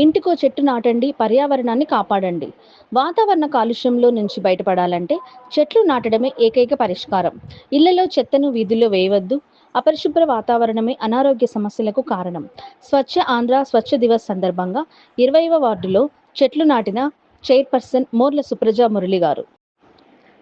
ఇంటికో చెట్టు నాటండి పర్యావరణాన్ని కాపాడండి. వాతావరణ కాలుష్యంలో నుంచి బయటపడాలంటే చెట్లు నాటడమే ఏకైక పరిష్కారం. ఇళ్ళలో చెత్తను వీధుల్లో వేయవద్దు. అపరిశుభ్ర వాతావరణమే అనారోగ్య సమస్యలకు కారణం. స్వచ్ఛ ఆంధ్ర స్వచ్ఛ దివస్ సందర్భంగా ఇరవైవ వార్డులో చెట్లు నాటిన చైర్పర్సన్ మోర్ల సుప్రజ మురళి గారు.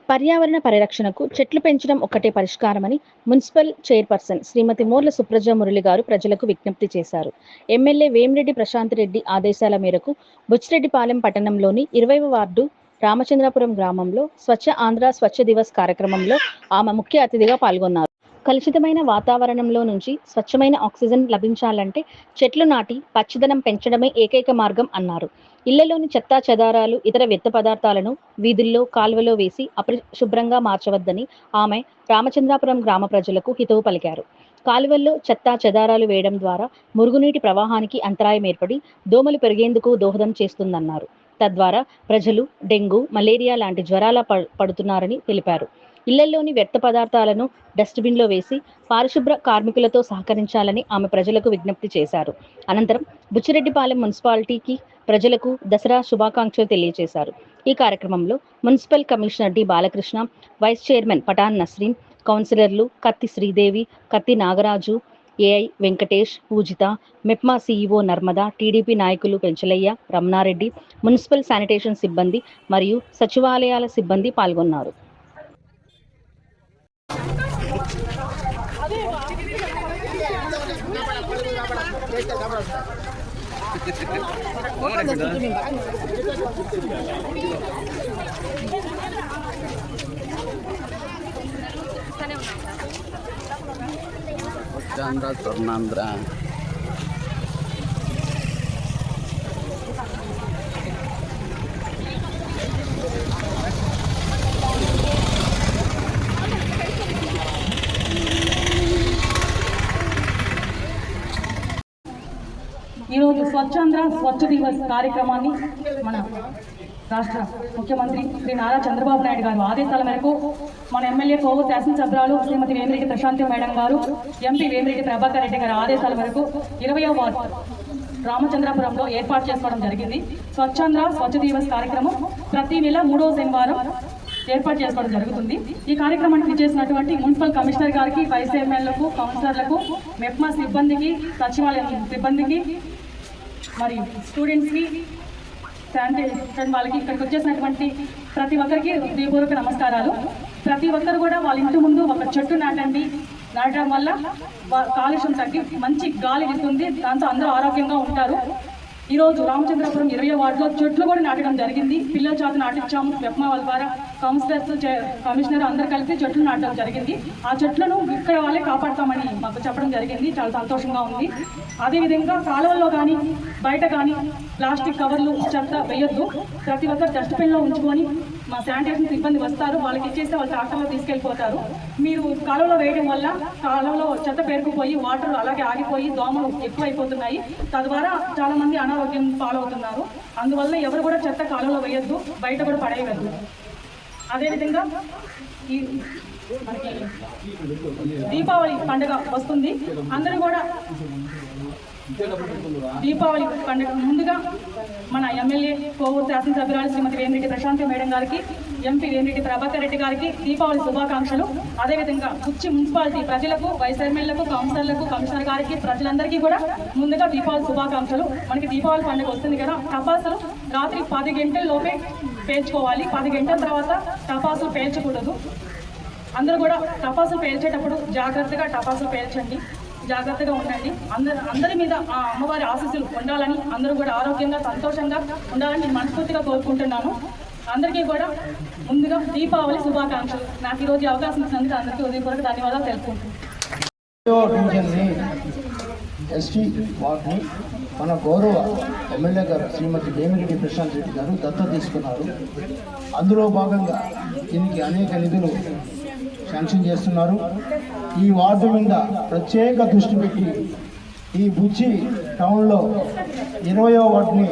పర్యావరణ పరిరక్షణకు చెట్లు పెంచడం ఒక్కటే పరిష్కారమని మున్సిపల్ చైర్పర్సన్ శ్రీమతి మోర్ల సుప్రజ మురళి గారు ప్రజలకు విజ్ఞప్తి చేశారు. ఎమ్మెల్యే వేమిరెడ్డి ప్రశాంత్ రెడ్డి ఆదేశాల మేరకు బుచ్చిరెడ్డిపాలెం పట్టణంలోని ఇరవైవ వార్డు రామచంద్రపురం గ్రామంలో స్వచ్ఛ ఆంధ్ర స్వచ్ఛ దివస్ కార్యక్రమంలో ఆమె ముఖ్య అతిథిగా పాల్గొన్నారు. కలుషితమైన వాతావరణంలో నుంచి స్వచ్ఛమైన ఆక్సిజన్ లభించాలంటే చెట్లు నాటి పచ్చదనం పెంచడమే ఏకైక మార్గం అన్నారు. ఇళ్ళలోని చెత్తా చెదారాలు ఇతర వ్యర్థ పదార్థాలను వీధుల్లో కాల్వలో వేసి అపరిశుభ్రంగా మార్చవద్దని ఆమె రామచంద్రాపురం గ్రామ ప్రజలకు హితవు పలికారు. కాలువల్లో చెత్తా చెదారాలు వేయడం ద్వారా మురుగునీటి ప్రవాహానికి అంతరాయం ఏర్పడి దోమలు పెరిగేందుకు దోహదం చేస్తుందన్నారు. తద్వారా ప్రజలు డెంగ్యూ మలేరియా లాంటి జ్వరాల పడుతున్నారని తెలిపారు. ఇళ్ళలోని వ్యర్థ పదార్థాలను డస్ట్బిన్లో వేసి పారిశుభ్ర కార్మికులతో సహకరించాలని ఆమె ప్రజలకు విజ్ఞప్తి చేశారు. అనంతరం బుచ్చిరెడ్డిపాలెం మున్సిపాలిటీకి ప్రజలకు దసరా శుభాకాంక్షలు తెలియజేశారు ఈ కార్యక్రమంలో municipal commissioner D Balakrishna vice chairman Pathan Nasreen కౌన్సిలర్లు Katti Sridevi Katti Nagaraju AI Venkatesh Poojitha MEPMA CEO Narmada TDP నాయకులు పెంచలయ్య రమణారెడ్డి మున్సిపల్ శానిటేషన్ సిబ్బంది మరియు సచివాలయాల సిబ్బంది పాల్గొన్నారు. ಚಂದ್ರ ಸ್ವರ್ಣಾಂಧ್ರ స్వచ్ఛాంధ్ర స్వచ్ఛ దివస్ కార్యక్రమాన్ని మన రాష్ట్ర ముఖ్యమంత్రి శ్రీ నారా చంద్రబాబు నాయుడు గారు ఆదేశాల మేరకు మన ఎమ్మెల్యే కోవూరు శాసనసభ్యురాలు శ్రీమతి వేమిరెడ్డి ప్రశాంతి మేడం గారు ఎంపీ వేమిరెడ్డి ప్రభాకర్ రెడ్డి గారి ఆదేశాల మేరకు ఇరవయో వార్డు రామచంద్రపురంలో ఏర్పాటు చేసుకోవడం జరిగింది. స్వచ్ఛాంధ్ర స్వచ్ఛ దివస్ కార్యక్రమం ప్రతి నెల మూడవ శనివారం ఏర్పాటు చేసుకోవడం జరుగుతుంది. ఈ కార్యక్రమానికి చేసినటువంటి మున్సిపల్ కమిషనర్ గారికి వైస్ చైర్మన్లకు కౌన్సిలర్లకు మెప్మా సిబ్బందికి సచివాలయం సిబ్బందికి మరి స్టూడెంట్స్కి శానిటైజేషన్ వాళ్ళకి ఇక్కడికి వచ్చేసినటువంటి ప్రతి ఒక్కరికి హృదయపూర్వక నమస్కారాలు. ప్రతి ఒక్కరు కూడా వాళ్ళ ఇంటి ముందు ఒక చెట్టు నాటండి. నాటడం వల్ల కాలుష్యం తగ్గి మంచి గాలి ఇస్తుంది దాంతో అందరూ ఆరోగ్యంగా ఉంటారు. ఈరోజు రామచంద్రపురం ఇరవై వార్డులో చెట్లు కూడా నాటడం జరిగింది. పిల్లల చేత నాటించాము వెప్మా వాళ్ళ ద్వారా. కౌన్సిలర్స్ చే- కమిషనర్ అందరు కలిసి చెట్లు నాటడం జరిగింది. ఆ చెట్లను ఇక్కడ వాళ్ళే కాపాడతామని మాకు చెప్పడం జరిగింది. చాలా సంతోషంగా ఉంది. అదేవిధంగా కాలువల్లో కానీ బయట కానీ ప్లాస్టిక్ కవర్లు చెత్త వేయొద్దు. ప్రతి ఒక్కరు డస్ట్బిన్లో ఉంచుకొని మా శానిటేషన్ సిబ్బంది వస్తారు. వాళ్ళకి ఇచ్చేస్తే వాళ్ళు ట్రాక్టర్లో తీసుకెళ్ళిపోతారు. మీరు కాలువలో వేయడం వల్ల కాలువలో చెత్త పేరుకుపోయి వాటర్ అలాగే ఆగిపోయి దోమలు ఎక్కువైపోతున్నాయి. తద్వారా చాలామంది అనారోగ్యం పాలవుతున్నారు. అందువల్ల ఎవరు కూడా చెత్త కాలువలో వేయొద్దు బయట కూడా పడేయవద్దు. అదేవిధంగా ఈ మనకి దీపావళి పండుగ వస్తుంది. అందరూ కూడా దీపావళి పండుగ ముందుగా మన ఎమ్మెల్యే కోవూరు శాసనసభ్యురాలు శ్రీమతి వేమిరెడ్డి ప్రశాంతి మేడం గారికి ఎంపీ వేమిరెడ్డి ప్రభాకర్ రెడ్డి గారికి దీపావళి శుభాకాంక్షలు. అదేవిధంగా కుచ్చి మున్సిపాలిటీ ప్రజలకు వైస్ ఎమ్మెల్యేలకు కౌన్సిలర్లకు కమిషనర్ గారికి ప్రజలందరికీ కూడా ముందుగా దీపావళి శుభాకాంక్షలు. మనకి దీపావళి పండుగ వస్తుంది కదా టపాసులు రాత్రి పది గంటల లోపే పేల్చుకోవాలి. పది గంటల తర్వాత టపాసులు పేల్చకూడదు. అందరూ కూడా టపాసులు పేల్చేటప్పుడు జాగ్రత్తగా టపాసులు పేల్చండి. జాగ్రత్తగా ఉండండి. అందరు అందరి మీద ఆ అమ్మవారి ఆశీస్సులు ఉండాలని అందరూ కూడా ఆరోగ్యంగా సంతోషంగా ఉండాలని నేను మనస్ఫూర్తిగా కోరుకుంటున్నాను. అందరికీ కూడా ముందుగా దీపావళి శుభాకాంక్షలు. నాకు ఈరోజు అవకాశం ఇచ్చినందుకు అందరికీ ఉదయపూర్వక ధన్యవాదాలు తెలుపుకుంటున్నాను. ఎస్టీ వార్డ్ని మన గౌరవ ఎమ్మెల్యే గారు శ్రీమతి దేవిరెడ్డి ప్రశాంత్ రెడ్డి గారు దత్త తీసుకున్నారు. అందులో భాగంగా దీనికి అనేక నిధులు శాంక్షన్ చేస్తున్నారు. ఈ వార్డు మీద ప్రత్యేక దృష్టి పెట్టి ఈ బుచ్చి టౌన్లో ఇరవయో వార్డుని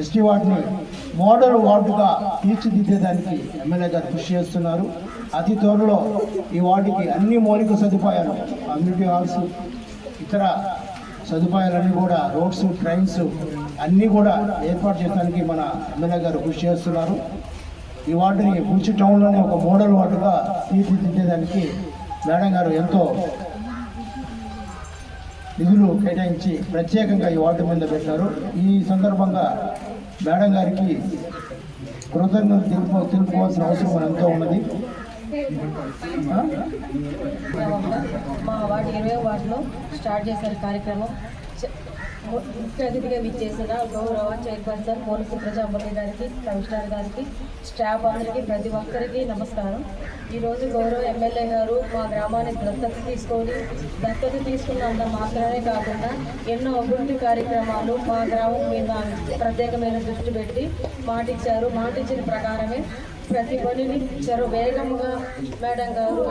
ఎస్టీ వార్డుని మోడల్ వార్డుగా తీర్చిదిద్దేదానికి ఎమ్మెల్యే గారు కృషి చేస్తున్నారు. అతి త్వరలో ఈ వార్డుకి అన్ని మౌలిక సదుపాయాలు కమ్యూనిటీ హాల్స్ ఇతర సదుపాయాలన్నీ కూడా రోడ్స్ ట్రైన్స్ అన్నీ కూడా ఏర్పాటు చేయడానికి మన ఎమ్మెల్యే గారు కృషి చేస్తున్నారు. ఈ వార్డుని గుంచి టౌన్లోనే ఒక మోడల్ వార్డుగా తీర్చిదిద్దేదానికి మేడం గారు ఎంతో నిధులు కేటాయించి ప్రత్యేకంగా ఈ వార్డు మీద పెట్టారు. ఈ సందర్భంగా మేడం గారికి కృతజ్ఞతలు తెలుపు తెలుపుకోవాల్సిన అవసరం ఎంతో ఉన్నది. మా వార్డు ఇరవై వార్డులో స్టార్ట్ చేశారు కార్యక్రమం. ముఖ్య అతిథిగా విచ్చేసిన గౌరవ చైర్పర్సన్ పోలీసు ప్రజాపతి గారికి కమిషనర్ గారికి స్టాఫ్ అందరికీ ప్రతి ఒక్కరికి నమస్కారం. ఈరోజు గౌరవ ఎమ్మెల్యే గారు మా గ్రామాన్ని దత్తత తీసుకొని దత్తత తీసుకున్నంత మాత్రమే కాకుండా ఎన్నో అభివృద్ధి కార్యక్రమాలు మా గ్రామం మీద ప్రత్యేకమైన దృష్టి పెట్టి మాటిచ్చారు. మాటిచ్చిన ప్రకారమే ప్రతి పనిని చరు వేగంగా మేడం గారు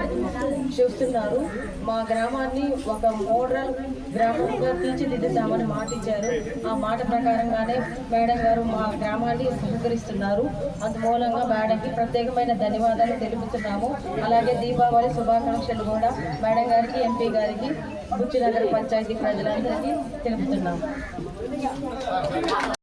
చూస్తున్నారు మా గ్రామాన్ని ఒక మోడల్ గ్రామంగా తీర్చిదిద్దుతామని మాట ఇచ్చారు. ఆ మాట ప్రకారంగానే మేడం గారు మా గ్రామాన్ని సహకరిస్తున్నారు. అందుమూలంగా మేడంకి ప్రత్యేకమైన ధన్యవాదాలు తెలుపుతున్నాము. అలాగే దీపావళి శుభాకాంక్షలు కూడా మేడం గారికి ఎంపీ గారికి బుచ్చినగర్ పంచాయతీ ప్రజలందరికీ తెలుపుతున్నాము.